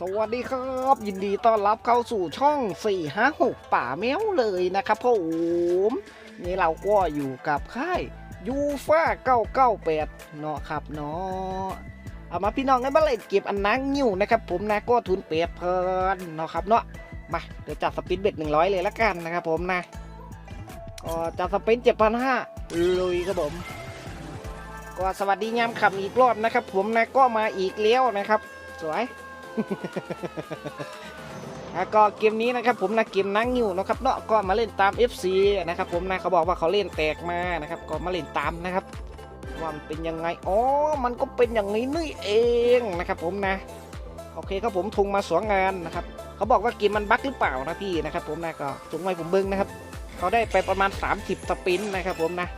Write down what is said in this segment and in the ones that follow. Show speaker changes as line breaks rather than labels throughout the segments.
สวัสดีครับ ยินดีต้อนรับเข้าสู่ช่อง 456 ป่าแมวเลยนะครับผมนี่เราก็อยู่กับค่ายยูฟ่า998 เนาะครับเนาะเอามาพี่น้องกันมาเล่นเก็บอันนังนิ้วนะครับ ผมนะก็ทุนเปียเพลินเนาะครับเนาะมาเดี๋ยวจัดสปินเบ็ด 100 เลยละกันนะครับผมนะก็จัดสปิน7,500ลุยครับผมก็สวัสดียามขับอีกรอบนะครับ ผมนะก็มาอีกแล้วนะครับ สวย แล้วก็เกมนี้นะครับผมนะเกมนั่งอยู่นะครับเนาะก็มาเล่นตาม FC นะครับผมนะเขาบอกว่าเขาเล่นแตกมานะครับก็มาเล่นตามนะครับว่ามันเป็นยังไงอ๋อมันก็เป็นอย่างนี้นี่เองนะครับผมนะโอเคครับผมทุงมาสวงงานนะครับเขาบอกว่าเกมมันบั๊กหรือเปล่านะพี่นะครับผมนะก็ถุงไว้ผมเบิ้งนะครับเขาได้ไปประมาณ 30สปินนะครับผมนะ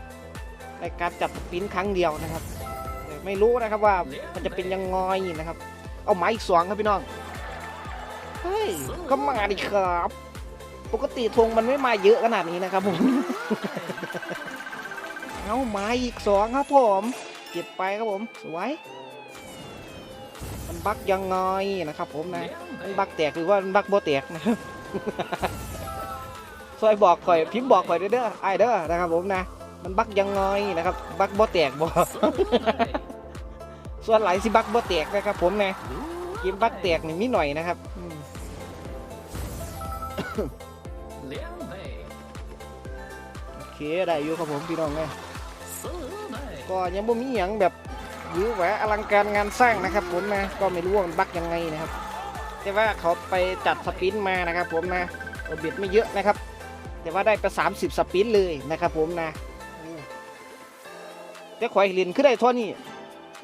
ในการจัดสปินครั้งเดียวนะครับ ไม่รู้นะครับว่ามันจะเป็นยังไงนะครับ เอาไม้อีกสองครับพี่น้อง เฮ้ย ก็มาดิครับ ปกติธงมันไม่มาเยอะขนาดนี้นะครับผม เอาไม้อีกสองครับผม เก็บไปครับผมสวยมันบักยังไงนะครับผมนะมันบักแตกหรือว่ามันบักโบแตกนะครับซอยบอกข่อยพิมพ์บอกข่อยเด้อเด้อไอเด้อนะครับผมนะ มันบักยังไงนะครับ บักโบแตกบ่ ส่วนหลายสิบักโบแตกนะครับผมนะเกมบักแตกนี่นิดหน่อยนะครับอืมโอเคได้อยู่ครับผมพี่น้องไงก็ยังบ่มีหยังแบบหรือแหวอลังการงานสร้างนะครับผมนะก็ไม่รู้ว่ามันบักยังไงนะครับ แต่ว่าเขาไปจัดสปินมานะครับผมนะเอาเบ็ดไม่เยอะนะครับ แต่ว่าได้ไป 30 สปินเลยนะครับผมนะอืมแต่ข่อยเรียนคือได้เท่านี้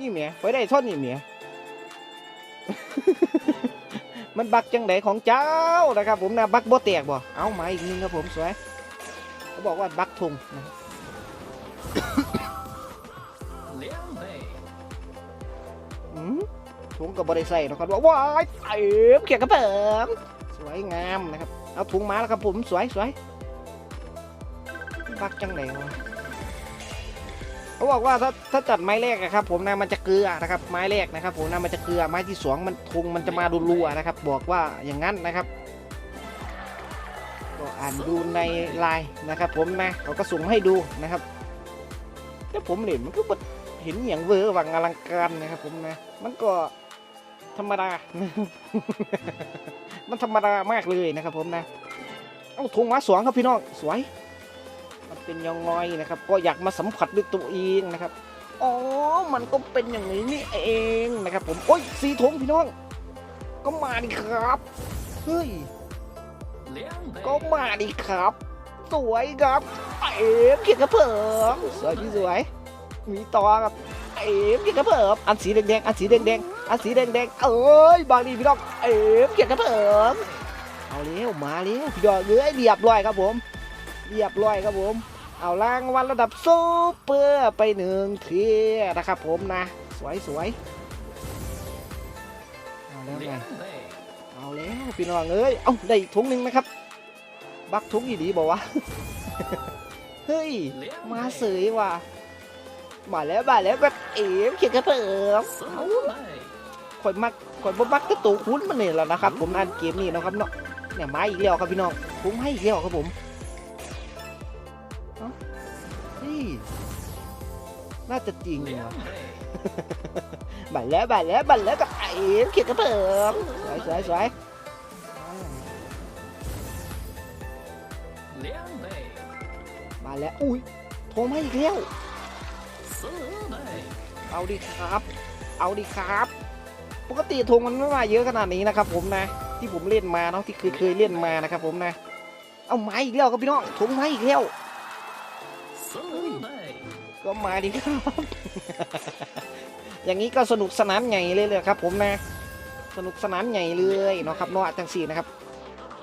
นี่เมียข่อยได้เท่านี้เมียมันบักจังไดของเจ้านะครับ ผมนะบักบ่แตกบ่เอามาอีกนึงครับผมสวยเขาบอกว่าบักทงนะถุงกับบริใส่นะครับว่าว้ายเต็มเขียกระเปิมสวยงามนะครับ เอาถุงมาแล้วครับผมสวยสวยบักจังไดวะ เขาบอกว่าถ้าถ้าจัดไม้แรกอะครับ ผมนะมันจะเกลือนะครับ ไม้แรกนะครับ ผมนะมันจะเกลือไม้ที่สองมันทงมันจะมารัวๆนะครับ บอกว่าอย่างนั้นนะครับก็อ่านดูในไลน์นะครับ ผมนะเขาก็ส่งให้ดูนะครับแต่ผมเห็นมันก็บ่เห็นอย่างเวอร์วังอลังการนะครับ ผมนะ มันก็ธรรมดา มันธรรมดามากเลยนะครับ ผมนะ เอาทงมาสวงครับพี่น้องสวย มันเป็นยังไงนะครับ ก็อยากมาสัมผัสด้วยตัวเองนะครับ อ๋อ มันก็เป็นอย่างนี้นี่เองนะครับผมโอ้ยสีทงพี่น้อง ก็มาดิครับ เฮ้ย ก็มาดิครับ สวยครับ เอ๋มเขียนกระเพิ่มสวยพี่สวย มีต่อครับเอ๋มเขียนกระเพิ่มอันสีแดงๆ อันสีแดงๆ อันสีแดงๆ เอ้ย บางทีพี่น้อง เอ๋มเขียนกระเพิ่มเอาเร็วมาเร็วพี่น้องเอ้ยเรียบร้อยครับผม เรียบร้อยครับผม เอารางวัลระดับซูเปอร์ไปหนึ่งทีนะครับผมนะ สวยสวยเอาแล้วไงเอาแล้วพี่น้องเอ้ย เอาได้อีกถุงหนึ่งนะครับ บักถุงอีดีบอกว่าเฮ้ย มาเสยว่ะมาแล้วมาแล้วก็เอ๋มเขียนกระเปิมข่อยมักข่อยบ่มักก็ตัวคุ้นมันนี่แหละนะครับ ผมอ่านเกมนี้นะครับเนาะเนี่ยมาอีกแล้วครับพี่น้องผมให้อีกแล้วครับผม อ้าเฮ้ยน่าจะจริงว่ะบัตรแล้วบัตรแล้วบัตรแล้วกับไอ้เขียนกระเปิมสวยสวยสวยมาแล้ว อุ้ยโทรมาอีกแล้ว เอาดิครับ เอาดิครับ ปกติทงมันไม่มาเยอะขนาดนี้นะครับผมนะ ที่ผมเล่นมาเนาะที่เคยเคยเล่นมานะครับผมนะ เอาไม้อีกแล้วครับพี่น้องทงไม้อีกแล้ว ก็มาดิครับ อย่างนี้ก็สนุกสนานใหญ่เลยเลยครับ ผมนะ สนุกสนานใหญ่เลยเนาะครับเนาะจังสี่นะครับ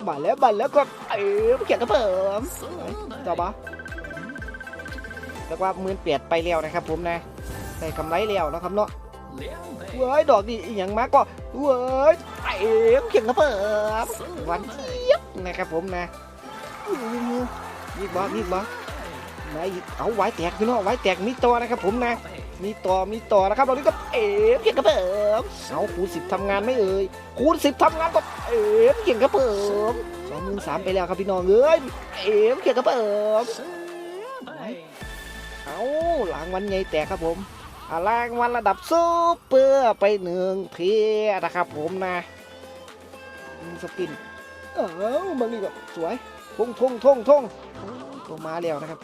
บัตรแล้วบัตรแล้วก็เอ๋เขียนกระเพิ่มต่อปะแล้วว่ามื่นเปียดไปแล้วนะครับ ผมนะได้กำไรแล้วนะครับเนาะเว้ยดอกดีอีกอย่างมากก็เว้ยเอ๋เขียนกระเพิ่มวันเจี๊ยบนะครับผมนะ ยิกบอยิกบอ ไว้เอาไว้แตกพี่น้องไว้แตกมีตัวนะครับผมนะ มีต่อมีต่อนะครับเรานี้ก็เอ๋เก่งกระเพิ่มเอาคูณสิบทำงานไม่เอ่ยคูณสิบทำงานก็เอ๋เก่งกระเพิ่มสองหมื่นสามไปแล้วครับพี่น้องเอ้ยเอ๋เก่งกระเพิ่มเอาหลังวันใหญ่แตกครับผมอ่ารางวัลระดับซูเปอร์ไปหนึ่งเทียนะครับผมนะสปิน เอ้าบางนี่ก็สวยทงทงทงทงตัวมาแล้วนะครับ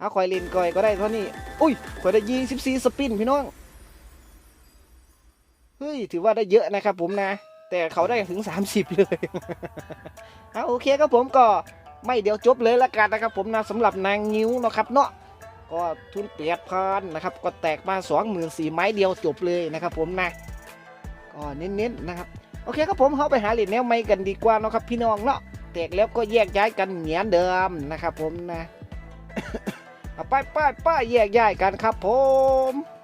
เอาคอยเล่นก่อยก็ได้เท่านี้ อุ้ยข่อยได้ยี่สิบสี่สปินพี่น้อง เฮ้ย ถือว่าได้เยอะนะครับผมนะ แต่เขาได้ถึง 30 เลย เอาโอเคครับผมก็ไม่เดี๋ยวจบเลยละกันนะครับผมนะสำหรับนางงิ้วเนาะครับเนาะก็ทุนเปียดพันนะครับ ก็แตกมา2 4 0 0 0ไม้เดียวจบเลยนะครับผมนะ ก็เน้นๆนะครับ โอเคครับผมเขาไปหาเหรียญแนวใหม่กันดีกว่านะครับพี่น้องเนาะแตกแล้วก็แยกย้ายกันเหมือนเดิมนะครับผมนะ ไปไปไปแยกย้ายกันครับผม